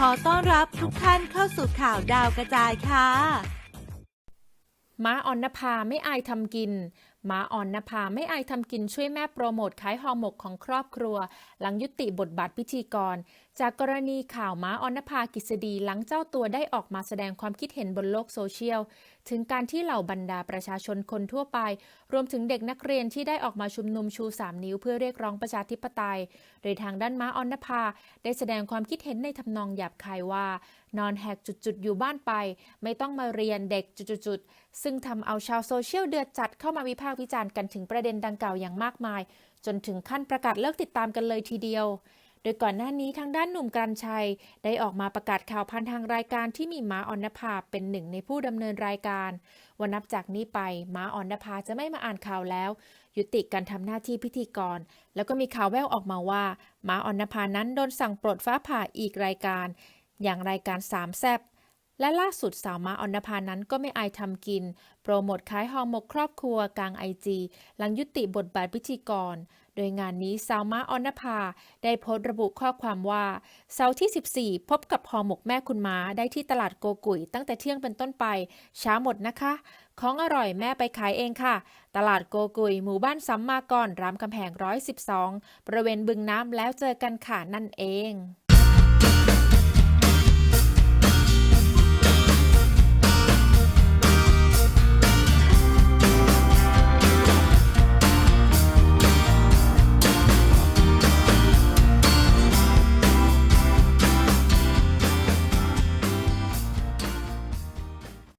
ขอต้อนรับทุกท่านเข้าสู่ข่าวดาวกระจายค่ะ ม้าออนนภาไม่อายทำกิน มาอ่อนนภาไม่อายทำกินช่วยแม่โปรโมทขายห่อหมกของครอบครัว หลังยุติบทบาทพิธีกร จากกรณีข่าวม้าอ่อนนภากิษฎีหลังเจ้าตัวได้ออกมาแสดงความคิดเห็นบนโลกโซเชียล ถึงการที่เหล่าบรรดาประชาชนคนทั่วไป รวมถึงเด็กนักเรียนที่ได้ออกมาชุมนุมชู 3 นิ้วเพื่อเรียกร้องประชาธิปไตย โดยทางด้านม้าอ่อนนภาได้แสดงความคิดเห็นในทำนองหยาบคายว่า นอนแหกจุดๆอยู่บ้านไป ไม่ต้องมาเรียนเด็กจุดๆซึ่งทำเอาชาวโซเชียลเดือดจัดเข้ามาวิพากษ์วิจารณ์กันถึงประเด็นดังกล่าวอย่างมากมาย จนถึงขั้นประกาศเลิกติดตามกันเลยทีเดียว โดยก่อนหน้านี้ทางด้านหนุ่มกรันชัย ได้ออกมาประกาศข่าวพันทางรายการที่มีม้าออนนภาเป็นหนึ่งในผู้ดำเนินรายการวันนับจากนี้ไปม้าออนนภาจะไม่มาอ่านข่าวแล้ว ยุติการทำหน้าที่พิธีกร แล้วก็มีข่าวแว่วออกมาว่าม้าออนนภานั้นโดนสั่งปลดฟ้าผ่าอีกรายการ อย่างรายการสามแซบ และล่าสุดสาวมาออนนภานั้นก็ไม่อายทำกิน โปรโมทขายห่อหมกครอบครัวกลางไอจีหลังยุติบทบาทพิธีกร โดยงานนี้สาวมาออนนภาได้โพสต์ระบุข้อความว่า เสาร์ที่ 14 พบกับห่อหมกแม่คุณมาได้ที่ตลาดโกกุย ตั้งแต่เที่ยงเป็นต้นไป ช้าหมดนะคะ ของอร่อยแม่ไปขายเองค่ะ ตลาดโกกุย หมู่บ้านซ้ำมากรรามคำแหง112บริเวณบึงน้ำแล้วเจอกันค่ะนั่นเอง